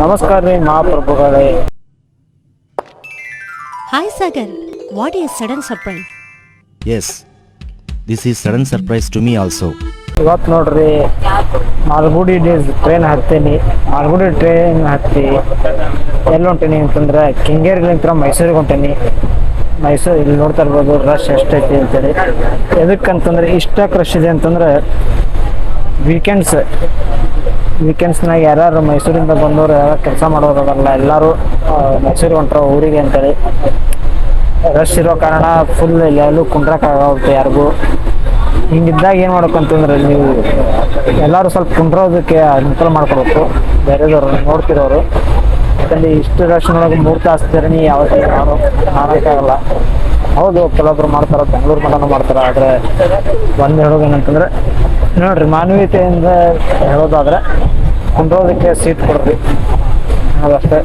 ನಮಸ್ಕಾರ ರೀ ಮಹಾಪ್ರಭುಗಳೇ. Hi Sagar what is sudden surprise yes this is sudden surprise to me also ಇವತ್ತು ನೋಡ್ರಿ Malgudi days train ಹತ್ತೇನಿ. Malgudi train ಹತ್ತಿ ಎಲ್ಲಿ ಹೊಂಟೇನಿ ಅಂತಂದ್ರೆ ಕೆಂಗೇರಿಲಿಂತ್ರ ಮೈಸೂರಿಗೆ ಹೊಂಟೇನಿ. ಮೈಸೂರು ಇಲ್ಲಿ ನೋಡ್ತಾ ಇರ್ಬೋದು ರಶ್ ಎಷ್ಟೈತಿ ಅಂತೇಳಿ. ಎದಕ್ಕಂತಂದ್ರೆ ಇಷ್ಟಕ್ಕೆ ರಶ್ ಇದೆ ಅಂತಂದ್ರೆ ವೀಕೆಂಡ್ಸ್ ವೀಕೆಂಡ್ಸ್ನಾಗ ಯಾರ್ಯಾರು ಮೈಸೂರಿಂದ ಬಂದವರು ಯಾರು ಕೆಲಸ ಮಾಡೋರಲ್ಲ ಎಲ್ಲರೂ ಮೈಸೂರಿಗೆ ಹೊಂಟ್ರ ಊರಿಗೆ ಅಂತೇಳಿ. ರಶ್ ಇರೋ ಕಾರಣ ಫುಲ್ ಎಲ್ಲೂ ಕುಂಡ್ರಕ್ಕಾಗುತ್ತೆ ಯಾರಿಗೂ. ಹಿಂಗಿದ್ದಾಗ ಏನು ಮಾಡ್ಬೇಕಂತಂದ್ರೆ ನೀವು ಎಲ್ಲರೂ ಸ್ವಲ್ಪ ಕುಂಡ್ರೋದಕ್ಕೆ ಅನುಕೂಲ ಮಾಡ್ಕೊಬೇಕು. ಬೇರೆದವ್ರು ನೋಡ್ತಿರೋರು. ಯಾಕಂದ್ರೆ ಇಷ್ಟು ರಶ್ನೊಳಗೆ ಮೂರು ತಾಸು ಜರ್ನಿ ಯಾವತ್ತೂ ಯಾರು ಮಾಡೋಕ್ಕಾಗಲ್ಲ ಹೌದು ಕೆಲವೊಬ್ರು ಮಾಡ್ತಾರೆ, ಬೆಂಗಳೂರು ಮಟನೂ ಮಾಡ್ತಾರೆ, ಆದರೆ ಒಂದು ಹೇಳೋದು ಏನಂತಂದ್ರೆ ನೋಡ್ರಿ, ಮಾನವೀಯತೆಯಿಂದ ಹೇಳೋದಾದ್ರೆ ಕುಂಡ್ರೋದಕ್ಕೆ ಸೀಟ್ ಕೊಡ್ರಿ. ಅದಷ್ಟೇ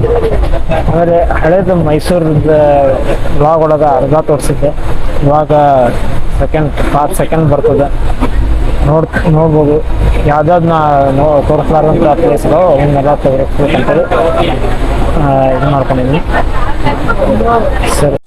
ಆಮೇಲೆ ಹಳೇದು ಮೈಸೂರದ ಬ್ಲಾಗ್ ಒಳಗ ಅರ್ಧ ತೋರಿಸಿದ್ದೆ. ಇವಾಗ ಸೆಕೆಂಡ್ ಫಾರ್ ಸೆಕೆಂಡ್ ಬರ್ತದೆ. ನೋಡ್, ನೋಡ್ಬೋದು. ಯಾವ್ದಾವ್ದು ನಾ ನೋ ತೋರಿಸ್ಲಾರ್ದಂಥ ಪ್ಲೇಸ್ಗಳು ಅವನ್ನೆಲ್ಲ ತೋರಿಸ್ಬೇಕಂತೇಳಿ ಇದು ಮಾಡ್ಕೊಂಡಿದ್ದೀನಿ. ಸರಿ.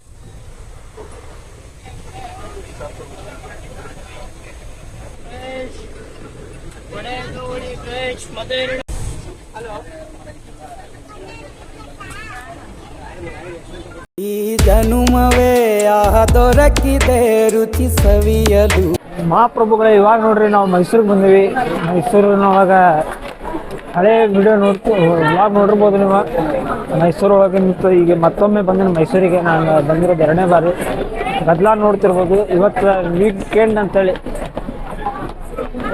ಈ ಜನುಮವೇ ಆಹ ದೊರಕಿದೆ ರುಚಿ ಸವಿಯಲು ಮಹಾಪ್ರಭುಗಳೇ, ಇವಾಗ ನೋಡ್ರಿ ನಾವು ಮೈಸೂರಿಗೆ ಬಂದೀವಿ. ಮೈಸೂರಿನೊಳಗ ಹಳೆ ವಿಡಿಯೋ ನೋಡ್ತು ಇವಾಗ ನೋಡಿರ್ಬೋದು ನೀವು. ಮೈಸೂರು ಒಳಗೆ ನಿಂತು ಈಗ ಮತ್ತೊಮ್ಮೆ ಬಂದಿನ ಮೈಸೂರಿಗೆ ನಾನು ಬಂದಿರೋದು ಎರಡನೇ ಬಾರಿ. ಗದ್ಲ ನೋಡ್ತಿರ್ಬೋದು. ಇವತ್ತು ವೀಕೆಂಡ್ ಅಂತೇಳಿ.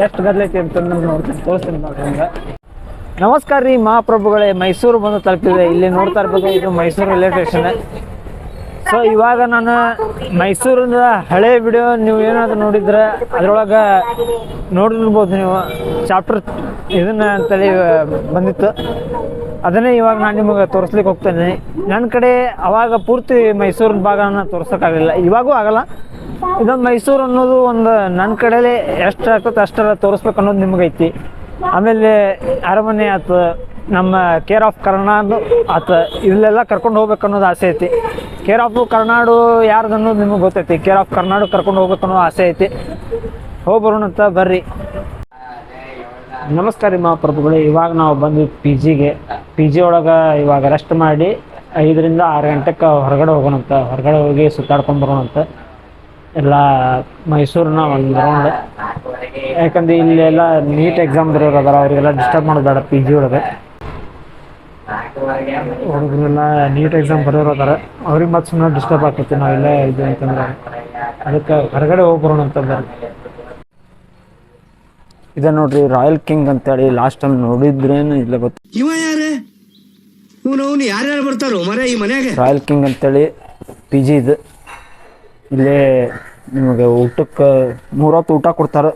ಎಷ್ಟು ಗದ್ಲೈತಿ ಅಂತ ನೋಡ್ತೀನಿ. ತೋರಿಸ್ತೀನಿ ನೋಡ್ರಿ ನಮಸ್ಕಾರ ರೀ ಮಹಾಪ್ರಭುಗಳೇ, ಮೈಸೂರು ಬಂದು ತಲುಪಿದೆ ಇಲ್ಲಿ ನೋಡ್ತಾ ಇರ್ಬೋದು, ಇದು ಮೈಸೂರು ರೈಲ್ವೆ ಸ್ಟೇಷನ್. ಸೊ ಇವಾಗ ನಾನು ಮೈಸೂರಿಂದ ಹಳೆ ವಿಡಿಯೋ ನೀವು ಏನಾದರೂ ನೋಡಿದ್ರೆ ಅದ್ರೊಳಗೆ ನೋಡಿರ್ಬೋದು ನೀವು ಚಾಪ್ಟರ್ ಇದನ್ನ ಅಂತೇಳಿ ಬಂದಿತ್ತು. ಅದನ್ನೇ ಇವಾಗ ನಾನು ನಿಮಗೆ ತೋರಿಸ್ಲಿಕ್ಕೆ ಹೋಗ್ತೇನೆ. ನನ್ನ ಕಡೆ ಅವಾಗ ಪೂರ್ತಿ ಮೈಸೂರಿನ ಭಾಗನ ತೋರ್ಸೋಕ್ಕಾಗಲಿಲ್ಲ. ಇವಾಗೂ ಆಗಲ್ಲ. ಇದೊಂದು ಮೈಸೂರು ಅನ್ನೋದು ಒಂದು ನನ್ನ ಕಡೆಯಲ್ಲಿ ಎಷ್ಟು ಆಗ್ತದೆ ಅಷ್ಟೆಲ್ಲ ತೋರಿಸ್ಬೇಕು ಅನ್ನೋದು ನಿಮಗೈತಿ. ಆಮೇಲೆ ಅರಮನೆ ಆತ ನಮ್ಮ ಕೇರ್ ಆಫ್ ಕರ್ನಾಡು ಆತ ಇಲ್ಲೆಲ್ಲ ಕರ್ಕೊಂಡು ಹೋಗ್ಬೇಕು ಅನ್ನೋದು ಆಸೆ ಐತಿ. ಕೇರ್ ಆಫ್ ಕರ್ನಾಡು ಯಾರ್ದು ಅನ್ನೋದು ನಿಮಗೆ ಗೊತ್ತೈತಿ. ಕೇರ್ ಆಫ್ ಕರ್ನಾಡು ಕರ್ಕೊಂಡು ಹೋಗ್ಬೇಕು ಅನ್ನೋ ಆಸೆ ಐತಿ. ಹೋಗಿ ಬರೋಣ ಅಂತ ಬರ್ರಿ. ನಮಸ್ಕಾರ ರೀ ಮಹಾಪ್ರಭುಗಳು. ಇವಾಗ ನಾವು ಬಂದ್ವಿ ಪಿ ಜಿಗೆ ಪಿ ಜಿ ಒಳಗೆ ಇವಾಗ ರೆಸ್ಟ್ ಮಾಡಿ ಐದರಿಂದ ಆರು ಗಂಟೆಗೆ ಹೊರಗಡೆ ಹೋಗೋಣಂತ ಹೊರಗಡೆ ಹೋಗಿ ಸುತ್ತಾಡ್ಕೊಂಡು ಬರೋಣಂತ ಎಲ್ಲ ಮೈಸೂರಿನ ಒಂದು ರೌಂಡ್ ಯಾಕಂದ್ರೆ ಇಲ್ಲೆಲ್ಲ ನೀಟ್ ಎಕ್ಸಾಮ್ ಬರೋರು ಅದಾರ ಅವರಿಗೆಲ್ಲ ಡಿಸ್ಟರ್ಬ್ ಮಾಡೋದು ಬೇಡ ಪಿ ಜಿ ಒಳಗೆ. ಹುಡುಗರೆಲ್ಲ ನೀಟ್ ಎಕ್ಸಾಮ್ ಬರೋರು ಅದಾರ ಅವ್ರಿಗೆ ಮತ್ತೆ ಸುಮ್ಮನೆ ಡಿಸ್ಟರ್ಬ್ ಆಗ್ತೈತಿ ನಾವೆಲ್ಲ ಇದು ಅಂತಂದ್ರೆ. ಅದಕ್ಕೆ ಹೊರಗಡೆ ಹೋಗ್ಬರೋಣ ಅಂತ ಬರ್ರಿ ಇದೆ ನೋಡ್ರಿ ರಾಯಲ್ ಕಿಂಗ್ ಅಂತೇಳಿ ಲಾಸ್ಟ್ ಟೈಮ್ ನೋಡಿದ್ರೇನು ಇಲ್ಲ ಗೊತ್ತು ಇವ ಯಾರೇ? ಇವನು ಯಾರ್ಯಾರು ಬರ್ತಾರೋ ಮರ ಈ ಮನೆಗೆ ರಾಯಲ್ ಕಿಂಗ್ ಅಂತೇಳಿ ಪಿ ಜಿ ಇದು. ಇಲ್ಲೇ ನಿಮಗೆ ಊಟಕ್ಕೆ ಮೂರೊತ್ತು ಊಟ ಕೊಡ್ತಾರೆ.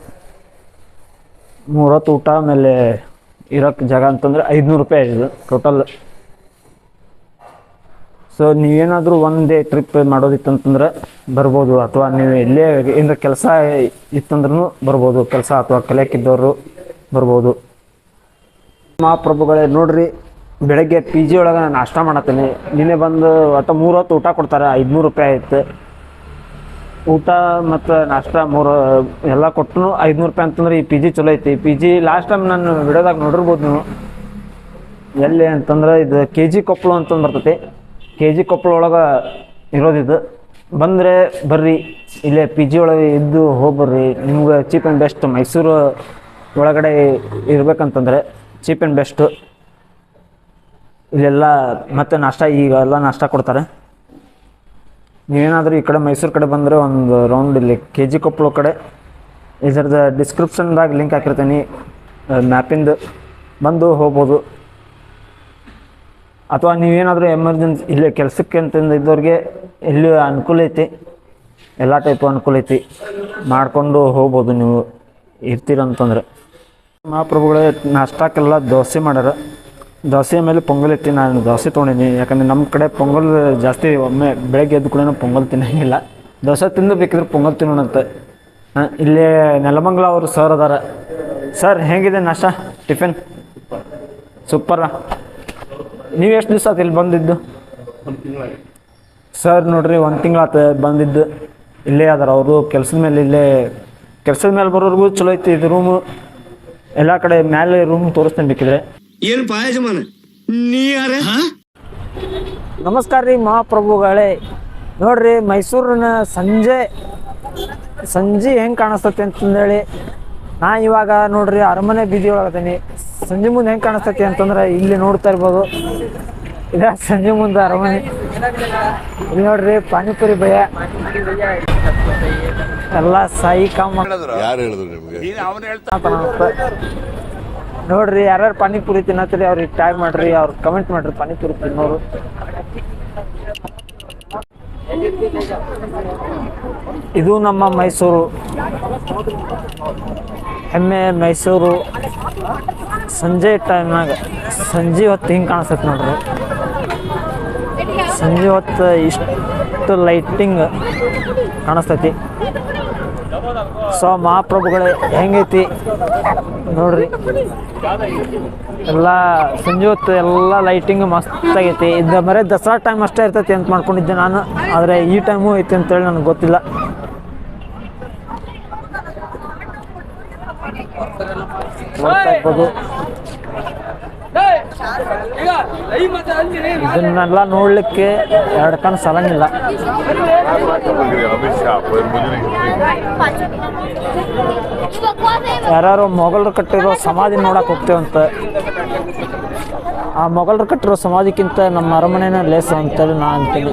ಮೂರೊತ್ತು ಊಟ, ಆಮೇಲೆ ಇರೋಕ್ಕೆ ಜಾಗ ಅಂತಂದರೆ ಐದುನೂರು ರೂಪಾಯಿ ಆಗಿದೆ ಟೋಟಲ್ ಸೊ ನೀವೇನಾದರೂ ಒನ್ ಡೇ ಟ್ರಿಪ್ ಮಾಡೋದಿತ್ತಂತಂದ್ರೆ ಬರ್ಬೋದು, ಅಥವಾ ನೀವು ಎಲ್ಲೇ ಏನಾರ ಕೆಲಸ ಇತ್ತಂದ್ರೂ ಬರ್ಬೋದು, ಕೆಲಸ ಅಥವಾ ಕಲಿಯಕ್ಕಿದ್ದವರು ಬರ್ಬೋದು. ಮಹಾಪ್ರಭುಗಳೇ, ನೋಡ್ರಿ, ಬೆಳಗ್ಗೆ ಪಿ ಜಿ ಒಳಗೆ ನಾನು ನಾಷ್ಟ ಮಾಡತ್ತೀನಿ. ನಿನ್ನೆ ಬಂದು ಒಟ್ಟು ಮೂರು ಹೊತ್ತು ಊಟ ಕೊಡ್ತಾರೆ, ಐದುನೂರು ರೂಪಾಯಿ ಆಯ್ತು. ಊಟ ಮತ್ತು ನಾಷ್ಟ ಮೂರು, ಎಲ್ಲ ಕೊಟ್ಟು ಐದುನೂರು ರೂಪಾಯಿ ಅಂತಂದ್ರೆ ಈ ಪಿ ಜಿ ಚಲೋ ಐತಿ. ಪಿ ಜಿ ಲಾಸ್ಟ್ ಟೈಮ್ ನಾನು ವಿಡಿಯೋದಾಗ ನೋಡಿರ್ಬೋದು ನೀವು. ಎಲ್ಲಿ ಅಂತಂದ್ರೆ ಇದು ಕೆ ಜಿ ಕೊಪ್ಪಳು ಅಂತಂದು ಬರ್ತೈತಿ. ಕೆ ಜಿ ಕೊಪ್ಪಳ ಒಳಗೆ ಇರೋದಿದು ಬಂದರೆ ಬರ್ರಿ, ಇಲ್ಲೇ ಪಿ ಜಿ ಒಳಗೆ ಇದ್ದು ಹೋಗ್ಬರ್ರಿ. ನಿಮ್ಗೆ ಚೀಪ್ ಆ್ಯಂಡ್ ಬೆಸ್ಟ್ ಮೈಸೂರು ಒಳಗಡೆ ಇರ್ಬೇಕಂತಂದ್ರೆ ಚೀಪ್ ಆ್ಯಂಡ್ ಬೆಸ್ಟು ಇಲ್ಲೆಲ್ಲ ಮತ್ತೆ ನಾಷ್ಟ, ಈಗ ಎಲ್ಲ ನಾಷ್ಟ ಕೊಡ್ತಾರೆ. ನೀವೇನಾದರೂ ಈ ಕಡೆ ಮೈಸೂರು ಕಡೆ ಬಂದರೆ ಒಂದು ರೌಂಡ್ ಇಲ್ಲಿ ಕೆ ಜಿ ಕೊಪ್ಪಳ ಕಡೆ. ಇದರದ ಡಿಸ್ಕ್ರಿಪ್ಷನ್ದಾಗ ಲಿಂಕ್ ಹಾಕಿರ್ತೀನಿ. ಮ್ಯಾಪಿಂದು ಬಂದು ಹೋಗ್ಬೋದು. ಅಥವಾ ನೀವೇನಾದರೂ ಎಮರ್ಜೆನ್ಸಿ ಇಲ್ಲೇ ಕೆಲಸಕ್ಕೆ ಅಂತಂದು ಇದ್ದವ್ರಿಗೆ ಇಲ್ಲಿ ಅನುಕೂಲ ಐತಿ. ಎಲ್ಲ ಟೈಪು ಅನುಕೂಲ ಐತಿ. ಮಾಡಿಕೊಂಡು ಹೋಗ್ಬೋದು ನೀವು ಇರ್ತೀರಂತಂದ್ರೆ. ಮಹಾಪ್ರಭುಗಳೇ, ನಾಷ್ಟಕ್ಕೆಲ್ಲ ದೋಸೆ ಮಾಡ್ಯಾರ. ದೋಸೆ ಮೇಲೆ ಪೊಂಗಲ್ ಎತ್ತಿ ನಾನು ದೋಸೆ ತೊಗೊಂಡಿನಿ ಯಾಕಂದ್ರೆ ನಮ್ಮ ಕಡೆ ಪೊಂಗಲ್ ಜಾಸ್ತಿ ಒಮ್ಮೆ ಬೆಳಗ್ಗೆ ಎದ್ದು ಕೂಡ ಪೊಂಗಲ್ ತಿನ್ನಂಗಿಲ್ಲ. ದೋಸೆ ತಿಂದು ಬೇಕಿದ್ರೆ ಪೊಂಗಲ್ ತಿನ್ನೋಣಂತ. ಹಾಂ, ಇಲ್ಲೇ ನೆಲಮಂಗಲ ಅವರು ಸರ್ ಅದಾರ. ಸರ್, ಹೇಗಿದೆ ನಾಷ್ಟ, ಟಿಫಿನ್? ಸೂಪರ. ನೀವು ಎಷ್ಟು ದಿವಸ ಆತು ಇಲ್ಲಿ ಬಂದಿದ್ದು? ಸರ್, ನೋಡ್ರಿ, ಒಂದು ತಿಂಗಳಾತ ಬಂದಿದ್ದು. ಇಲ್ಲೇ ಅದಾರ ಅವರು, ಕೆಲ್ಸದ ಮೇಲೆ ಇಲ್ಲೇ, ಕೆಲ್ಸದ ಮೇಲೆ ಬರೋರ್ಗು ಚಲೋ ಐತಿ ಇದು ರೂಮು ಎಲ್ಲ ಕಡೆ ಮೇಲೆ ರೂಮ್ ತೋರಿಸ್ತೇನೆ ಬೇಕಿದ್ರೆ. ಏನು ಮನೆ ನೀ ಯಾರ? ನಮಸ್ಕಾರ ರೀ ಮಹಾಪ್ರಭುಗಳೇ. ನೋಡ್ರಿ ಮೈಸೂರಿನ ಸಂಜೆ ಸಂಜೆ ಹೆಂಗ್ ಕಾಣಿಸ್ತತಿ ಅಂತಂದೇಳಿ ನಾ ಇವಾಗ ನೋಡ್ರಿ ಅರಮನೆ ಬೀದಿ ಒಳಗದೀನಿ ಸಂಜೆ ಮುಂದೆ ಹೆಂಗ್ ಕಾಣಿಸ್ತತಿ ಅಂತಂದ್ರೆ ಇಲ್ಲಿ ನೋಡ್ತಾ ಇರ್ಬೋದು. ಇದ ಸಂಜೆ ಮುಂದೆ ಅರಮನೆ. ಇಲ್ಲಿ ನೋಡ್ರಿ ಪಾನಿಪುರಿ ಭಯ. ಎಲ್ಲ ಸಾಯಿ ಕಾಮ. ಯಾರು ಹೇಳಿದ್ರು ನಿಮ್ಗೆ? ನೋಡ್ರಿ, ಯಾರ್ಯಾರು ಪಾನಿಪುರಿ ತಿನ್ನತ್ತೀರಿ ಅವ್ರಿಗೆ ಟ್ಯಾಗ್ ಮಾಡ್ರಿ, ಅವ್ರ ಕಮೆಂಟ್ ಮಾಡ್ರಿ, ಪಾನಿಪುರಿ ತಿನ್ನೋರು. ಇದು ನಮ್ಮ ಮೈಸೂರು. ಹೆಮ್ಮೆ ಮೈಸೂರು. ಸಂಜೆ ಟೈಮ್ನಾಗ ಸಂಜೆ ಹೊತ್ತು ಹಿಂಗೆ ಕಾಣಿಸ್ತೈತೆ ನೋಡ್ರಿ. ಸಂಜೆ ಹೊತ್ತು ಇಷ್ಟು ಲೈಟಿಂಗ್ ಕಾಣಿಸ್ತೈತಿ. ಸೊ ಮಹಾಪ್ರಭುಗಳೇ ಹೆಂಗೈತಿ? ನೋಡ್ರಿ. ಎಲ್ಲ ಸಂಜೆ ಹೊತ್ತು ಎಲ್ಲ ಲೈಟಿಂಗ್ ಮಸ್ತ್ ಆಗೈತಿ ಇದು ಬರೀ ದಸರಾ ಟೈಮ್ ಅಷ್ಟೇ ಇರ್ತೈತಿ ಅಂತ ಮಾಡ್ಕೊಂಡಿದ್ದೆ ನಾನು. ಆದರೆ ಈ ಟೈಮು ಐತಿ ಅಂತೇಳಿ ನನಗೆ ಗೊತ್ತಿಲ್ಲ. ಇದನ್ನೆಲ್ಲ ನೋಡ್ಲಿಕ್ಕೆ ಎರಡು ಕಣ್ಣು ಸಲಂಗಿಲ್ಲ. ಯಾರು ಮೊಘಲರು ಕಟ್ಟಿರೋ ಸಮಾಧಿ ನೋಡಕ್ ಹೋಗ್ತೇವಂತ. ಆ ಮೊಘಲರು ಕಟ್ಟಿರೋ ಸಮಾಧಿಕ್ಕಿಂತ ನಮ್ಮ ಅರಮನೆನ ಲೇಸು ಅಂತೇಳಿ ನಾ ಅಂತೀನಿ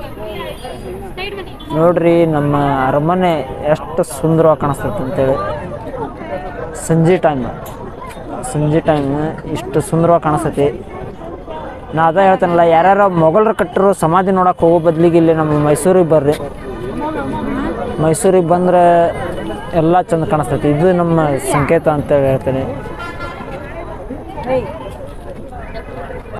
ನೋಡ್ರಿ ನಮ್ಮ ಅರಮನೆ ಎಷ್ಟು ಸುಂದರವಾಗಿ ಕಾಣಿಸ್ತೈತೆ ಅಂತೇಳಿ. ಸಂಜೆ ಟೈಮ್ ಸಂಜೆ ಟೈಮ್ ಇಷ್ಟು ಸುಂದರವಾಗಿ ಕಾಣಿಸ್ತೈತಿ. ನಾ ಅದ ಹೇಳ್ತೇನಲ್ಲ, ಯಾರ್ಯಾರ ಮೊಘಲರು ಕಟ್ಟರು ಸಮಾಧಿ ನೋಡಕ್ಕೆ ಹೋಗೋ ಬದ್ಲಿಗೆ ಇಲ್ಲಿ ನಮ್ಮ ಮೈಸೂರಿಗೆ ಬರ್ರಿ. ಮೈಸೂರಿಗೆ ಬಂದ್ರೆ ಎಲ್ಲ ಚಂದ ಕಾಣಿಸ್ತೈತಿ. ಇದು ನಮ್ಮ ಸಂಕೇತ ಅಂತ ಹೇಳ್ತೇನೆ.